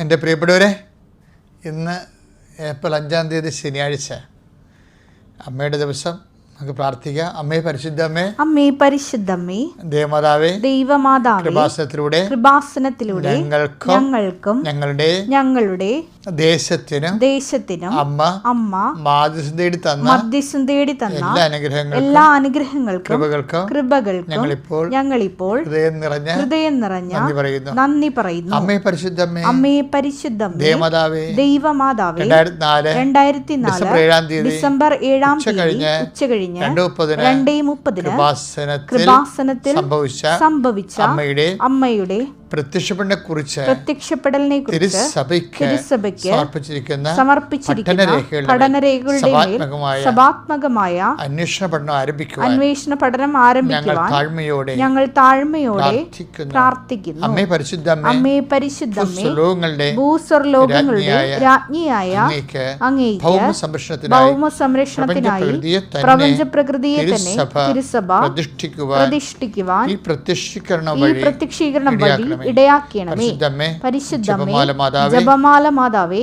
എന്റെ പ്രിയപ്പെട്ടവരെ ഇന്ന് ഏപ്രിൽ അഞ്ചാം തീയതി ശനിയാഴ്ച. അമ്മയുടെ ദിവസം നമുക്ക് പ്രാർത്ഥിക്കാം. അമ്മേ പരിശുദ്ധ അമ്മേ അമ്മേ പരിശുദ്ധമ്മേ ദേവമാതാവേ ദൈവമാതാവേ കൃപാസനത്തിലൂടെ കൃപാസനത്തിലൂടെ ഞങ്ങൾക്കും ഞങ്ങൾക്കും ഞങ്ങളുടെ ഞങ്ങളുടെ ദേശത്തിനും ദേശത്തിനും അമ്മ അമ്മ മാധ്യസ്ഥം തേടി തന്ന മധ്യസ്ഥം തേടി തന്ന എല്ലാ അനുഗ്രഹങ്ങൾക്കും എല്ലാ അനുഗ്രഹങ്ങൾക്കും കൃപകൾക്കും കൃപകൾക്കും ഞങ്ങളിപ്പോൾ ഞങ്ങളിപ്പോൾ ഹൃദയം നിറഞ്ഞ ഹൃദയം നിറഞ്ഞ നന്ദി പറയുന്നു. നന്ദി പറയുന്നു. അമ്മേ പരിശുദ്ധ അമ്മേ അമ്മേ പരിശുദ്ധമ്മേ ദേവമാതാവേ ദൈവമാതാവേ രണ്ടായിരത്തി നാല് ഏഴാം തീയതി ഡിസംബർ ഏഴാം തീയതി ഉച്ച കഴിഞ്ഞ് രണ്ട് മുപ്പതിന് രണ്ടേ മുപ്പതിന് കൃപാസനത്തിൽ കൃപാസനത്തിൽ സംഭവിച്ച സംഭവിച്ച അമ്മയുടെ അമ്മയുടെ കുറിച്ച് പ്രത്യക്ഷപ്പെടലിനെ കുറിച്ച് തിരുസഭയ്ക്ക് തിരുസഭയ്ക്ക് സമർപ്പിച്ചിരിക്കുന്ന പഠനരേഖകളുടെ സഭാത്മകമായ അന്വേഷണ പഠനം ആരംഭിക്കുക അന്വേഷണ പഠനം ഞങ്ങൾ ആരംഭിക്കുവാൻ താഴ്മയോടെ ഞങ്ങൾ താഴ്മയോടെ പ്രാർത്ഥിക്കുന്നു. അമ്മേ പരിശുദ്ധ അമ്മേ പരിശുദ്ധ ലോകങ്ങളുടെ ഭൂസ്വർലോകങ്ങളുടെ രാജ്ഞിയായ അങ്ങേക്ക് ഭൗമ സംരക്ഷണത്തിനായി പ്രപഞ്ച പ്രകൃതിയെ തന്നെ തിരുസഭ പ്രതിഷ്ഠിക്കുവാൻ പ്രതിഷ്ഠിക്കുവാൻ ഈ പ്രത്യക്ഷീകരണം വഴി ഇടയാക്കണമേ. പരിശുദ്ധമേ ജപമാല മാതാവേ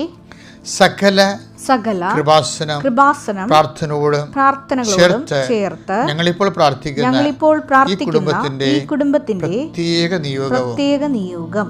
സകല സകല കൃപാസനം കൃപാസനം പ്രാർത്ഥനയോടും പ്രാർത്ഥനകളോടും ചേർത്ത് ഞങ്ങളിപ്പോൾ പ്രാർത്ഥിക്കുന്ന ഞങ്ങളിപ്പോൾ പ്രാർത്ഥിക്കുന്ന കുടുംബത്തിന്റെ കുടുംബത്തിന്റെ പ്രത്യേക നിയോഗം പ്രത്യേക നിയോഗം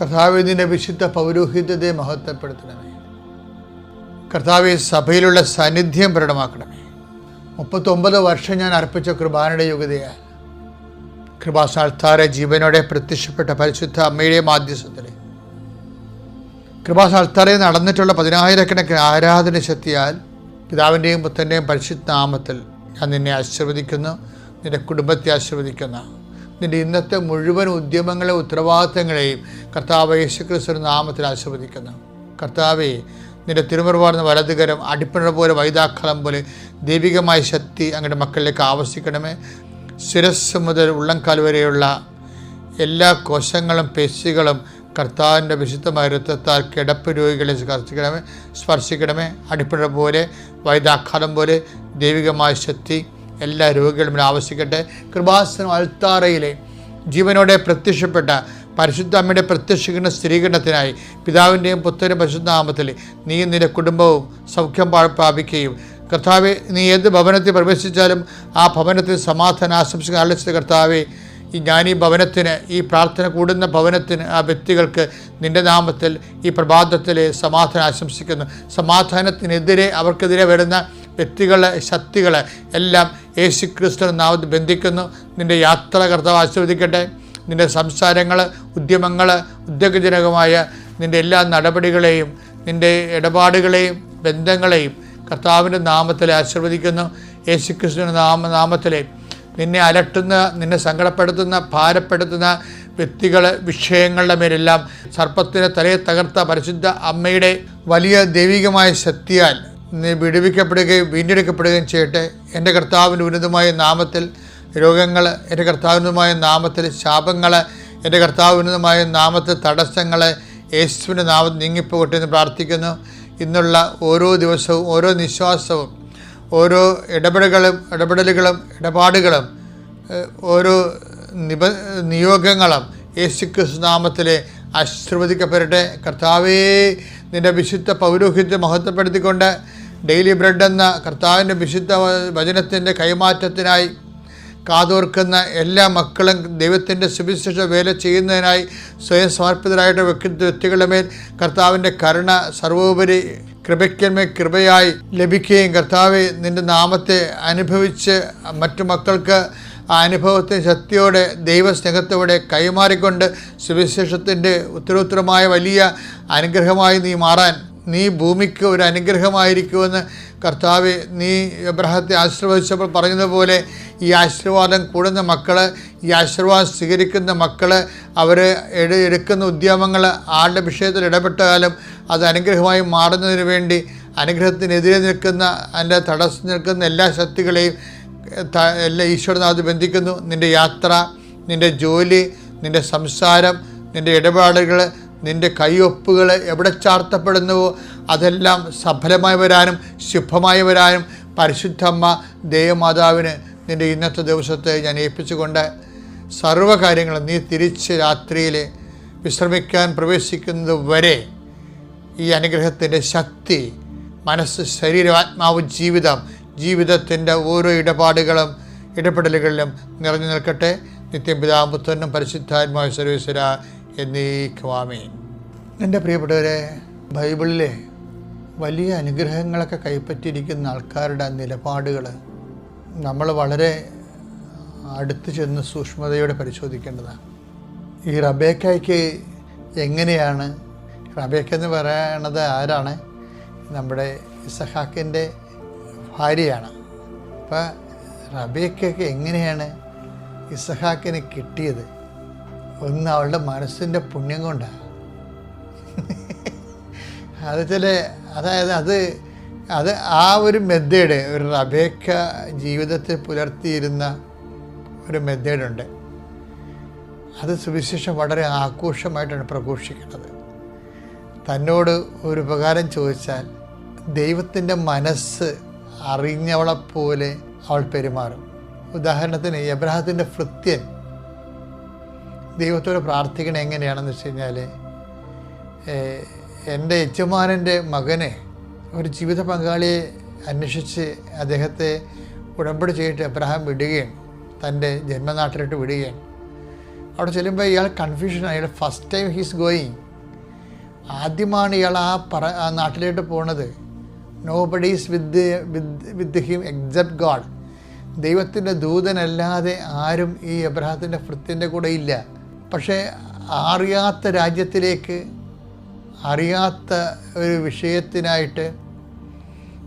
കർത്താവ് നിന്റെ വിശുദ്ധ പൗരോഹിത്യത്തെ മഹത്വപ്പെടുത്തണമേ. കർത്താവ് സഭയിലുള്ള സാന്നിധ്യം പ്രകടമാക്കണമേ. മുപ്പത്തൊമ്പത് വർഷം ഞാൻ അർപ്പിച്ച കൃപാനയുടെ യോഗ്യതയാൽ കൃപാസാൽത്താര ജീവനോടെ പ്രത്യക്ഷപ്പെട്ട പരിശുദ്ധ അമ്മയുടെ മാധ്യസ്ഥത്തിലെ കൃപാസാൽത്താരയിൽ നടന്നിട്ടുള്ള പതിനായിരക്കണക്കിന് ആരാധന ശക്തിയാൽ പിതാവിന്റെയും പുത്തന്റെയും പരിശുദ്ധ നാമത്തിൽ ഞാൻ നിന്നെ ആശീർവദിക്കുന്നു നിന്റെ കുടുംബത്തെ ആശീർവദിക്കുന്നു. നിന്റെ ഇന്നത്തെ മുഴുവൻ ഉദ്യമങ്ങളെ ഉത്തരവാദിത്തങ്ങളെയും കർത്താവ് യേശുക്രിസ്തു നാമത്തിൽ ആശീർവദിക്കുന്നു. കർത്താവെ നിന്റെ തിരുമുറവാർന്ന വലതുകരം അടിപ്പണ പോലെ വൈതാക്കളം പോലെ ദൈവികമായ ശക്തി അങ്ങയുടെ മക്കളിലേക്ക് ആവശ്യിക്കണമേ. ശിരസ് മുതൽ ഉള്ളംകാൽ വരെയുള്ള എല്ലാ കോശങ്ങളും പേശികളും കർത്താവിന്റെ വിശുദ്ധമായ രക്തത്താൽ കിടപ്പ് രോഗികളെ സ്പർശിക്കണമേ. സ്പർശിക്കണമേ. അടിപ്പിഴ പോലെ വൈദാഘാതം പോലെ ദൈവികമായ ശക്തി എല്ലാ രോഗികളും ആവശ്യിക്കട്ടെ കൃപാസനം അൽത്താറയിലെ ജീവനോടെ പ്രത്യക്ഷപ്പെട്ട പരിശുദ്ധ അമ്മയുടെ പ്രത്യക്ഷിക്കുന്ന സ്ഥിരീകരണത്തിനായി പിതാവിന്റെയും പുത്രന്റെ പരിശുദ്ധ നാമത്തിൽ നീ നിന്റെ കുടുംബവും സൗഖ്യം പ്രാപിക്കുകയും. കർത്താവെ നീ ഏത് ഭവനത്തിൽ പ്രവേശിച്ചാലും ആ ഭവനത്തിൽ സമാധാനം ആശംസിക്കാൻ ആലോചിച്ച കർത്താവെ ഈ ഞാൻ ഈ ഭവനത്തിന് ഈ പ്രാർത്ഥന കൂടുന്ന ഭവനത്തിന് ആ വ്യക്തികൾക്ക് നിന്റെ നാമത്തിൽ ഈ പ്രഭാതത്തിൽ സമാധാനം ആശംസിക്കുന്നു. സമാധാനത്തിനെതിരെ അവർക്കെതിരെ വരുന്ന വ്യക്തികളെ ശക്തികളെ എല്ലാം യേശു ക്രിസ്തു നാമത്തിൽ ബന്ധിക്കുന്നു. നിന്റെ യാത്ര കർത്താവ് ആസ്വദിക്കട്ടെ നിന്റെ സംസാരങ്ങൾ ഉദ്യമങ്ങൾ ഉദ്യോഗജനകമായ നിന്റെ എല്ലാ നടപടികളെയും നിന്റെ ഇടപാടുകളെയും ബന്ധങ്ങളെയും കർത്താവിന്റെ നാമത്തിൽ ആശീർവദിക്കുന്നു. യേശുക്രിസ്തുവിന്റെ നാമ നാമത്തിലെ നിന്നെ അലട്ടുന്ന നിന്നെ സങ്കടപ്പെടുത്തുന്ന ഭാരപ്പെടുത്തുന്ന വ്യക്തികൾ വിഷയങ്ങളുടെ മേലെല്ലാം സർപ്പത്തിനെ തലയെ തകർത്ത പരിശുദ്ധ അമ്മയുടെ വലിയ ദൈവികമായ ശക്തിയാൽ നീ വിടുവിക്കപ്പെടുകയും വീണ്ടെടുക്കപ്പെടുകയും ചെയ്യട്ടെ. എന്റെ കർത്താവിന്റെ ഉന്നതമായ നാമത്തിൽ രോഗങ്ങൾ എന്റെ കർത്താവിനുമായ നാമത്തിൽ ശാപങ്ങൾ എന്റെ കർത്താവിനുമായ നാമത്തിൽ തടസ്സങ്ങൾ യേശുവിന്റെ നാമത്തിൽ നീങ്ങിപ്പോകട്ടെ എന്ന് പ്രാർത്ഥിക്കുന്നു. ഇന്നുള്ള ഓരോ ദിവസവും ഓരോ നിശ്വാസവും ഓരോ ഇടപെടലുകളും ഇടപെടലുകളും ഇടപാടുകളും ഓരോ നിബ നിയോഗങ്ങളും യേശുക്രിസ്തു നാമത്തിൽ ആശീർവദിക്കപ്പെടട്ടെ. കർത്താവേ നിന്റെ വിശുദ്ധ പൗരോഹിത്യം മഹത്വപ്പെടുത്തിക്കൊണ്ട് ഡെയിലി ബ്രെഡ് എന്ന കർത്താവിന്റെ വിശുദ്ധ വചനത്തിന്റെ കൈമാറ്റത്തിനായി കാതോർക്കുന്ന എല്ലാ മക്കളും ദൈവത്തിന്റെ സുവിശേഷ വേല ചെയ്യുന്നതിനായി സ്വയം സമർപ്പിതരായിട്ട് വ്യക്തി വ്യക്തികളുടെ മേൽ കർത്താവിന്റെ കരുണ സർവോപരി കൃപയ്ക്കന്മേ കൃപയായി ലഭിക്കുകയും കർത്താവ് നിന്റെ നാമത്തെ അനുഭവിച്ച് മറ്റു മക്കൾക്ക് ആ അനുഭവത്തെ ശക്തിയോടെ ദൈവസ്നേഹത്തോടെ കൈമാറിക്കൊണ്ട് സുവിശേഷത്തിന്റെ ഉത്തരോത്തരമായ വലിയ അനുഗ്രഹമായി നീ മാറാൻ നീ ഭൂമിക്ക് ഒരു അനുഗ്രഹമായിരിക്കുമെന്ന് കർത്താവ് നീ എബ്രഹത്തെ ആശീർവദിച്ചപ്പോൾ പറഞ്ഞതുപോലെ ഈ ആശീർവാദം കൂടുന്ന മക്കൾ ഈ ആശീർവാദം സ്വീകരിക്കുന്ന മക്കൾ അവർ എടുക്കുന്ന ഉദ്യമങ്ങൾ ആളുടെ വിഷയത്തിൽ ഇടപെട്ടാലും അത് അനുഗ്രഹമായി മാറുന്നതിന് വേണ്ടി അനുഗ്രഹത്തിനെതിരെ നിൽക്കുന്ന അതിന്റെ തടസ്സം നിൽക്കുന്ന എല്ലാ ശക്തികളെയും എല്ലാ ഈശ്വരനാഥ് ബന്ധിക്കുന്നു. നിന്റെ യാത്ര നിന്റെ ജോലി നിന്റെ സംസാരം നിന്റെ ഇടപാടുകൾ നിന്റെ കൈയൊപ്പുകൾ എവിടെ ചാർത്തപ്പെടുന്നുവോ അതെല്ലാം സഫലമായി വരാനും ശുഭമായി വരാനും പരിശുദ്ധമ്മ ദേവമാതാവിന് നിന്റെ ഇന്നത്തെ ദിവസത്തെ ഞാൻ ഏൽപ്പിച്ചുകൊണ്ട് സർവകാര്യങ്ങളും നീ തിരിച്ച് രാത്രിയിൽ വിശ്രമിക്കാൻ പ്രവേശിക്കുന്നത് വരെ ഈ അനുഗ്രഹത്തിന്റെ ശക്തി മനസ്സ് ശരീരം ആത്മാവ് ജീവിതം ജീവിതത്തിന്റെ ഓരോ ഇടപാടുകളും ഇടപെടലുകളിലും നിറഞ്ഞു നിൽക്കട്ടെ. നിത്യപിതാപുത്രനും പരിശുദ്ധാത്മാവ് സർവേശ്വര എന്നീക്കുവാമീൻ എന്റെ പ്രിയപ്പെട്ടവരെ ബൈബിളിലെ വലിയ അനുഗ്രഹങ്ങളൊക്കെ കൈപ്പറ്റിയിരിക്കുന്ന ആൾക്കാരുടെ നിലപാടുകൾ നമ്മൾ വളരെ അടുത്ത് ചെന്ന് സൂക്ഷ്മതയോടെ പരിശോധിക്കേണ്ടതാണ്. ഈ റബേക്കയ്ക്ക് എങ്ങനെയാണ് റബേക്ക എന്ന് പറയണത് ആരാണ്? നമ്മുടെ ഇസഹാക്കിന്റെ ഭാര്യയാണ്. അപ്പം റബേക്കയ്ക്ക് എങ്ങനെയാണ് ഇസഹാക്കിന് കിട്ടിയത്? ഒന്ന് അവളുടെ മനസ്സിന്റെ പുണ്യം കൊണ്ടാണ് അത് ചില അതായത് അത് അത് ആ ഒരു മെത്തേഡ് ഒരു റബേക്ക ജീവിതത്തിൽ പുലർത്തിയിരുന്ന ഒരു മെത്തേഡുണ്ട്. അത് സുവിശേഷം വളരെ ആഘോഷമായിട്ടാണ് പ്രഘോഷിക്കുന്നത്. തന്നോട് ഒരു ഉപകാരം ചോദിച്ചാൽ ദൈവത്തിന്റെ മനസ്സ് അറിഞ്ഞവളെപ്പോലെ അവൾ പെരുമാറും. ഉദാഹരണത്തിന് എബ്രഹത്തിന്റെ ഭൃത്യൻ ദൈവത്തോട് പ്രാർത്ഥിക്കണത് എങ്ങനെയാണെന്ന് വെച്ച് കഴിഞ്ഞാൽ എന്റെ യജമാനന്റെ മകനെ ഒരു ജീവിത പങ്കാളിയെ അന്വേഷിച്ച് അദ്ദേഹത്തെ ഉടമ്പടി ചെയ്തിട്ട് അബ്രഹാം വിടുകയും തന്റെ ജന്മനാട്ടിലോട്ട് വിടുകയും. അവിടെ ചെല്ലുമ്പോൾ ഇയാൾ കൺഫ്യൂഷൻ ഇയാൾ ഫസ്റ്റ് ടൈം ഹീസ് ഗോയിങ് ആദ്യമാണ് ഇയാൾ ആ പറ ആ നാട്ടിലോട്ട് പോണത്. No buddies with with with him except God ദൈവത്തിന്റെ ദൂതനല്ലാതെ ആരും ഈ അബ്രഹത്തിന്റെ ഭൃത്തിന്റെ കൂടെ ഇല്ല. പക്ഷേ അറിയാത്ത രാജ്യത്തിലേക്ക് അറിയാത്ത ഒരു വിഷയത്തിനായിട്ട്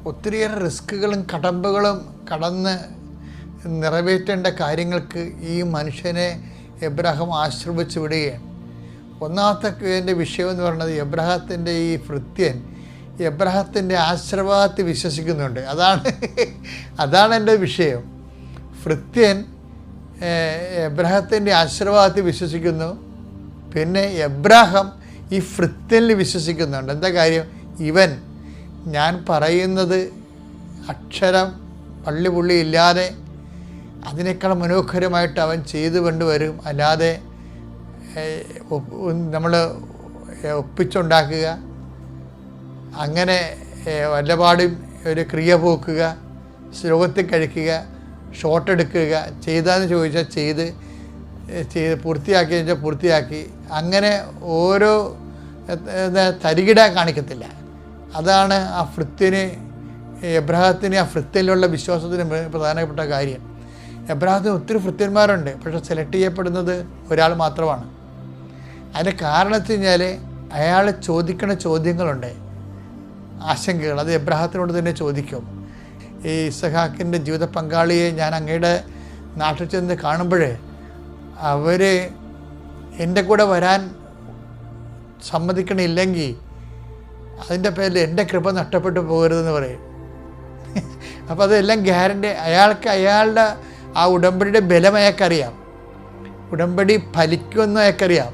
ഒത്തിരിയേറെ റിസ്ക്കുകളും കടമ്പകളും കടന്ന് നിറവേറ്റേണ്ട കാര്യങ്ങൾക്ക് ഈ മനുഷ്യനെ എബ്രഹാം ആശ്രമിച്ച് വിടുകയാണ്. ഒന്നാമത്തെ എന്റെ വിഷയം എന്ന് പറയുന്നത് എബ്രഹത്തിന്റെ ഈ ഭൃത്യൻ എബ്രഹത്തിന്റെ ആശീർവാദത്തിൽ വിശ്വസിക്കുന്നുണ്ട്. അതാണ് അതാണ് എന്റെ വിഷയം. ഭൃത്യൻ എബ്രഹത്തിന്റെ ആശീർവാദത്തിൽ വിശ്വസിക്കുന്നു. പിന്നെ എബ്രാഹം ഈ ഭൃത്യനിൽ വിശ്വസിക്കുന്നുണ്ട്. എന്താ കാര്യം? ഇവൻ ഞാൻ പറയുന്നത് അക്ഷരം പള്ളി പുള്ളി ഇല്ലാതെ അതിനേക്കാൾ മനോഹരമായിട്ട് അവൻ ചെയ്തു കൊണ്ടുവരും അല്ലാതെ നമ്മൾ ഒപ്പിച്ചുണ്ടാക്കുക അങ്ങനെ വല്ലപാടും ഒരു ക്രിയ പോക്കുക ശ്ലോകത്തിൽ കഴിക്കുക ഷോട്ട് എടുക്കുക ചെയ്താന്ന് ചോദിച്ചാൽ ചെയ്ത് ചെയ്ത് പൂർത്തിയാക്കി വെച്ചാൽ പൂർത്തിയാക്കി. അങ്ങനെ ഓരോ തരികിടാൻ കാണിക്കത്തില്ല. അതാണ് ആ ഫൃത്തിന് എബ്രഹത്തിന് ആ ഫൃത്തിലുള്ള വിശ്വാസത്തിന് പ്ര- പ്രധാനപ്പെട്ട കാര്യം. എബ്രഹത്തിന് ഒത്തിരി ഫൃത്യന്മാരുണ്ട് പക്ഷെ സെലക്ട് ചെയ്യപ്പെടുന്നത് ഒരാൾ മാത്രമാണ്. അതിന്റെ കാരണം വെച്ച് കഴിഞ്ഞാൽ അയാൾ ചോദിക്കുന്ന ചോദ്യങ്ങളുണ്ട്. ആശങ്കകൾ അത് എബ്രഹത്തിനോട് തന്നെ ചോദിക്കും. ഈ ഇസഹാക്കിന്റെ ജീവിത പങ്കാളിയെ ഞാൻ അങ്ങയുടെ നാട്ടിൽ ചെന്ന് കാണുമ്പോഴേ അവർ എന്റെ കൂടെ വരാൻ സമ്മതിക്കണില്ലെങ്കിൽ അതിന്റെ പേരിൽ എന്റെ കൃപ നഷ്ടപ്പെട്ടു പോകരുതെന്ന് പറയും. അപ്പോൾ അതെല്ലാം ഗ്യാരണ്ടി അയാൾക്ക് അയാളുടെ ആ ഉടമ്പടിയുടെ ബലം അയാൾക്കറിയാം. ഉടമ്പടി ഫലിക്കുമെന്ന് അയാൾക്കറിയാം.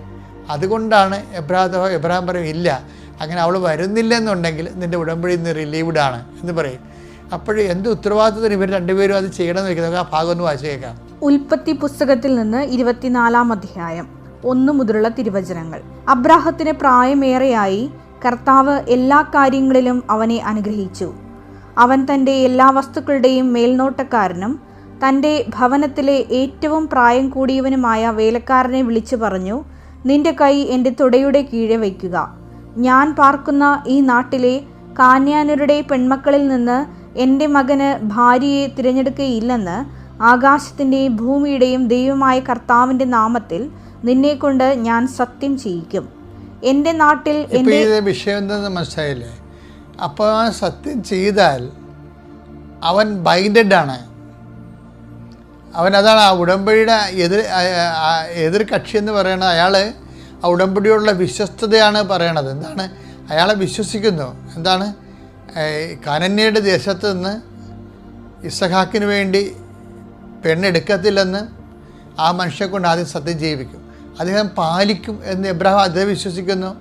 അതുകൊണ്ടാണ് എബ്രാഹം എബ്രാഹിം പറയും ഇല്ല അങ്ങനെ അവൾ വരുന്നില്ല എന്നുണ്ടെങ്കിൽ നിന്റെ ഉടമ്പടി ഇന്ന് റിലീവ്ഡ് ആണ് എന്ന് പറയും. അപ്പോൾ എന്ത് ഉത്തരവാദിത്തത്തിന് ഇവർ രണ്ടുപേരും അത് ചെയ്യണമെന്ന് വെക്കുന്നത്? ആ ഭാഗം ഒന്ന് വായിച്ചു കേൾക്കാം. ഉൽപ്പത്തി പുസ്തകത്തിൽ നിന്ന് ഇരുപത്തിനാലാം അധ്യായം ഒന്നു മുതലുള്ള തിരുവചനങ്ങൾ. അബ്രാഹത്തിന് പ്രായമേറെയായി കർത്താവ് എല്ലാ കാര്യങ്ങളിലും അവനെ അനുഗ്രഹിച്ചു. അവൻ തന്റെ എല്ലാ വസ്തുക്കളുടെയും മേൽനോട്ടക്കാരനും തന്റെ ഭവനത്തിലെ ഏറ്റവും പ്രായം കൂടിയവനുമായ വേലക്കാരനെ വിളിച്ചു പറഞ്ഞു നിന്റെ കൈ എന്റെ തുടയുടെ കീഴെ വയ്ക്കുക. ഞാൻ പാർക്കുന്ന ഈ നാട്ടിലെ കാന്യാനരുടെ പെൺമക്കളിൽ നിന്ന് എന്റെ മകന് ഭാര്യയെ തിരഞ്ഞെടുക്കുകയില്ലെന്ന് ആകാശത്തിന്റെയും ഭൂമിയുടെയും ദൈവമായ കർത്താവിന്റെ നാമത്തിൽ നിന്നെക്കൊണ്ട് ഞാൻ സത്യം ചെയ്യിക്കും. എന്റെ നാട്ടിൽ എന്റെ വിഷയം എന്തെന്ന് മനസ്സിലായില്ലേ? അപ്പോൾ ആ സത്യം ചെയ്താൽ അവൻ ബൈൻഡഡ് ആണ്. അവൻ അതാണ് ആ ഉടമ്പടിയുടെ എതിർ എതിർ കക്ഷി എന്ന് പറയുന്നത് അയാൾ ആ ഉടമ്പടിയോടുള്ള വിശ്വസ്തതയാണ് പറയണത്. എന്താണ്? അയാളെ വിശ്വസിക്കുന്നു. എന്താണ്? കനന്യയുടെ ദേശത്ത് നിന്ന് ഇസഹാക്കിന് വേണ്ടി പെണ്ണെടുക്കത്തില്ലെന്ന് ആ മനുഷ്യനെ കൊണ്ട് ആദ്യം സത്യം ചെയ്യിപ്പിക്കും. അദ്ദേഹം പാലിക്കും എന്ന് എബ്രഹാം അദ്ദേഹം വിശ്വസിക്കുന്നു.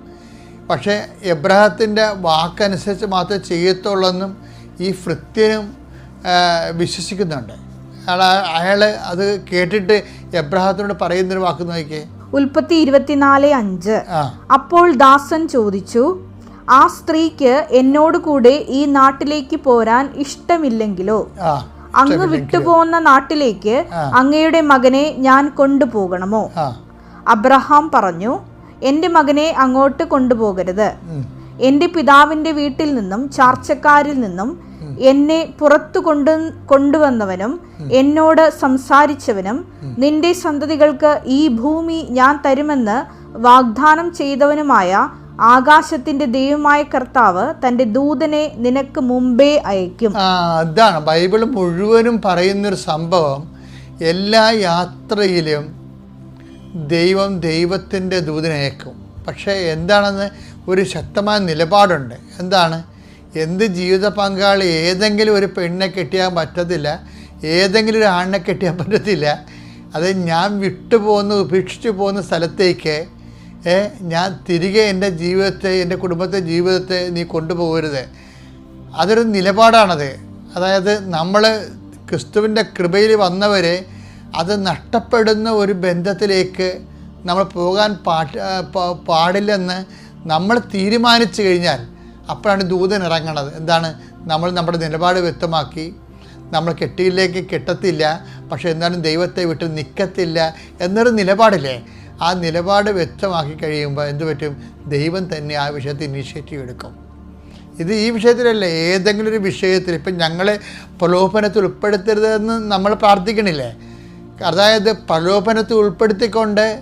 പക്ഷേ എബ്രഹത്തിന്റെ വാക്കനുസരിച്ച് മാത്രമേ ചെയ്യത്തുള്ളെന്നും ഈ ഭൃത്യനും വിശ്വസിക്കുന്നുണ്ട്. അയാൾ അയാൾ അത് കേട്ടിട്ട് എബ്രഹത്തിനോട് പറയുന്നൊരു വാക്ക് നോക്കിയേ ഉൽപ്പത്തി ഇരുപത്തിനാല് അഞ്ച്. അപ്പോൾ ദാസൻ ചോദിച്ചു ആ സ്ത്രീക്ക് എന്നോട് കൂടെ ഈ നാട്ടിലേക്ക് പോരാൻ ഇഷ്ടമില്ലെങ്കിലോ? അങ്ങ് വിട്ടുപോകുന്ന നാട്ടിലേക്ക് അങ്ങയുടെ മകനെ ഞാൻ കൊണ്ടുപോകണമോ? അബ്രഹാം പറഞ്ഞു എന്റെ മകനെ അങ്ങോട്ട് കൊണ്ടുപോകരുത്. എന്റെ എന്റെ പിതാവിന്റെ വീട്ടിൽ നിന്നും ചാർച്ചക്കാരിൽ നിന്നും എന്നെ പുറത്തു കൊണ്ടു കൊണ്ടുവന്നവനും എന്നോട് സംസാരിച്ചവനും നിന്റെ സന്തതികൾക്ക് ഈ ഭൂമി ഞാൻ തരുമെന്ന് വാഗ്ദാനം ചെയ്തവനുമായ ആകാശത്തിന്റെ ദൈവമായ കർത്താവ് തന്റെ ദൂതനെ നിനക്ക് മുമ്പേ അയക്കും അതാണ്. ബൈബിൾ മുഴുവനും പറയുന്നൊരു സംഭവം എല്ലാ യാത്രയിലും ദൈവം ദൈവത്തിന്റെ ദൂതനയക്കും പക്ഷേ എന്താണെന്ന് ഒരു ശക്തമായ നിലപാടുണ്ട്. എന്താണ്? എന്ത് ജീവിത പങ്കാളി ഏതെങ്കിലും ഒരു പെണ്ണെ കെട്ടിയാൻ പറ്റത്തില്ല ഏതെങ്കിലും ഒരു ആണിനെ കെട്ടിയാൻ പറ്റത്തില്ല അത് ഞാൻ വിട്ടുപോകുന്ന ഉപേക്ഷിച്ചു പോകുന്ന സ്ഥലത്തേക്ക് ഞാൻ തിരികെ എന്റെ ജീവിതത്തെ എന്റെ കുടുംബത്തെ ജീവിതത്തെ നീ കൊണ്ടുപോകരുത്. അതൊരു നിലപാടാണത്. അതായത് നമ്മൾ ക്രിസ്തുവിന്റെ കൃപയിൽ വന്നവരെ അത് നഷ്ടപ്പെടുന്ന ഒരു ബന്ധത്തിലേക്ക് നമ്മൾ പോകാൻ പാടില്ലെന്ന് നമ്മൾ തീരുമാനിച്ചു കഴിഞ്ഞാൽ അപ്പോഴാണ് ദൂതൻ ഇറങ്ങണത്. എന്താണ്? നമ്മൾ നമ്മുടെ നിലപാട് വ്യക്തമാക്കി. നമ്മൾ കെട്ടിയിലേക്ക് കെട്ടത്തില്ല. പക്ഷേ എന്നാലും ദൈവത്തെ വിട്ട് നിൽക്കത്തില്ല എന്നൊരു നിലപാടില്ലേ? ആ നിലപാട് വ്യക്തമാക്കി കഴിയുമ്പോൾ എന്തു പറ്റും? ദൈവം തന്നെ ആ വിഷയത്തിൽ ഇനീഷ്യേറ്റീവ് എടുക്കും. ഇത് ഈ വിഷയത്തിലല്ല ഏതെങ്കിലും ഒരു വിഷയത്തിൽ ഇപ്പം ഞങ്ങളെ പ്രലോഭനത്തിൽ ഉൾപ്പെടുത്തരുതെന്ന് നമ്മൾ പ്രാർത്ഥിക്കണില്ലേ? അതായത് പ്രലോഭനത്തിൽ ഉൾപ്പെടുത്തിക്കൊണ്ട്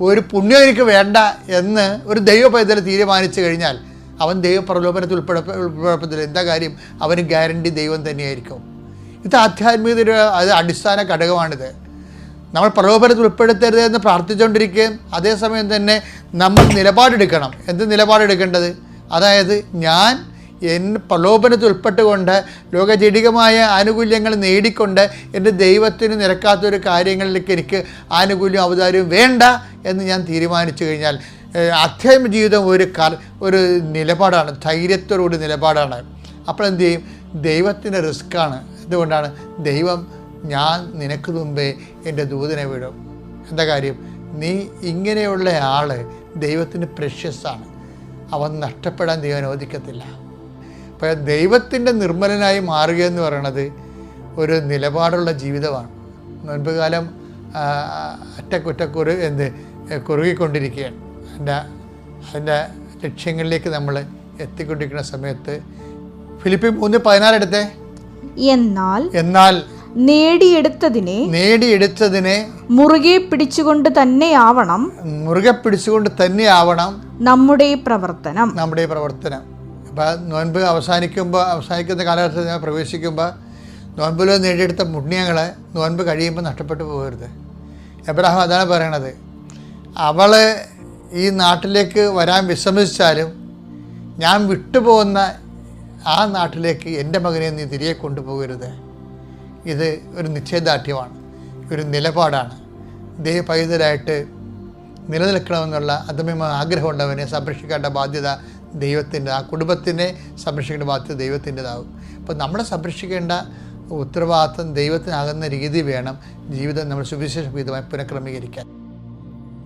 ഒരു പുണ്യം എനിക്ക് വേണ്ട എന്ന് ഒരു ദൈവ പൈതൽ തീരുമാനിച്ചു കഴിഞ്ഞാൽ അവൻ ദൈവ പ്രലോഭനത്തിൽ ഉൾപ്പെട ഉൾപ്പെടുത്തില്ല എന്താ കാര്യം? അവന് ഗ്യാരണ്ടി ദൈവം തന്നെയായിരിക്കും. ഇത് ആധ്യാത്മികതയുടെ അടിസ്ഥാന ഘടകമാണിത്. നമ്മൾ പ്രലോഭനത്തിൽ ഉൾപ്പെടുത്തരുത് എന്ന് പ്രാർത്ഥിച്ചുകൊണ്ടിരിക്കുകയും അതേസമയം തന്നെ നമ്മൾ നിലപാടെടുക്കണം. എന്ത് നിലപാടെടുക്കേണ്ടത്? അതായത് ഞാൻ എൻ പ്രലോഭനത്തിൽ ഉൾപ്പെട്ടുകൊണ്ട് ലോകജടികമായ ആനുകൂല്യങ്ങൾ നേടിക്കൊണ്ട് എന്റെ ദൈവത്തിന് നിരക്കാത്തൊരു കാര്യങ്ങളിലേക്ക് എനിക്ക് ആനുകൂല്യം അവതാരവും വേണ്ട എന്ന് ഞാൻ തീരുമാനിച്ചു കഴിഞ്ഞാൽ അധ്യാത്മ ജീവിതം ഒരു കർ ഒരു നിലപാടാണ് ധൈര്യത്തോടുകൂടി നിലപാടാണ്. അപ്പോൾ എന്ത് ചെയ്യും? ദൈവത്തിന്റെ റിസ്ക്കാണ്. എന്തുകൊണ്ടാണ്? ദൈവം ഞാൻ നിനക്ക് മുമ്പേ എന്റെ ദൂതനെ വിടും. എന്താ കാര്യം? നീ ഇങ്ങനെയുള്ള ആൾ ദൈവത്തിന് പ്രഷ്യസാണ് അവൻ നഷ്ടപ്പെടാൻ ദൈവം അനുവദിക്കത്തില്ല. അപ്പോൾ ദൈവത്തിന്റെ നിർമ്മലനായി മാറുക എന്ന് പറയണത് ഒരു നിലപാടുള്ള ജീവിതമാണ്. മുൻപുകാലം അറ്റക്കുറ്റക്കുറ് എന്ത് കുറുകിക്കൊണ്ടിരിക്കുകയാണ്. അതിന്റെ അതിന്റെ ലക്ഷ്യങ്ങളിലേക്ക് നമ്മൾ എത്തിക്കൊണ്ടിരിക്കുന്ന സമയത്ത് ഫിലിപ്പി മൂന്ന് പതിനാലെടുത്തേ എന്നാൽ എന്നാൽ നേടിയെടുത്തതിനെ നേടിയെടുത്തതിനെ മുറുകെ പിടിച്ചുകൊണ്ട് തന്നെയാവണം മുറുകെ പിടിച്ചുകൊണ്ട് തന്നെയാവണം നമ്മുടെ പ്രവർത്തനം. നമ്മുടെ പ്രവർത്തനം. അപ്പോൾ നോൻപ് അവസാനിക്കുമ്പോൾ അവസാനിക്കുന്ന കാലഘട്ടത്തിൽ ഞാൻ പ്രവേശിക്കുമ്പോൾ നോൻപിൽ നേടിയെടുത്ത പുണ്യങ്ങൾ നോൻപ് കഴിയുമ്പോൾ നഷ്ടപ്പെട്ടു പോകരുത്. എബ്രഹാം അതാണ് പറയണത്. അവൾ ഈ നാട്ടിലേക്ക് വരാൻ വിസമ്മതിച്ചാലും ഞാൻ വിട്ടുപോകുന്ന ആ നാട്ടിലേക്ക് എന്റെ മകനെ നീ തിരികെ കൊണ്ടുപോകരുത്. ഇത് ഒരു നിശ്ചയദാർഢ്യമാണ് ഒരു നിലപാടാണ്. ദൈവ പൈതലായിട്ട് നിലനിൽക്കണമെന്നുള്ള അദമ്യമായ ആഗ്രഹമുള്ളവനെ സംരക്ഷിക്കേണ്ട ബാധ്യത ദൈവത്തിന്റെ ആ കുടുംബത്തിനെ സംരക്ഷിക്കേണ്ട ബാധ്യത ദൈവത്തിന്റെതാവും അപ്പോൾ നമ്മളെ സംരക്ഷിക്കേണ്ട ഉത്തരവാദിത്വം ദൈവത്തിനാകുന്ന രീതി വേണം ജീവിതം നമ്മൾ സുവിശേഷ വിധമായി പുനഃക്രമീകരിക്കാൻ.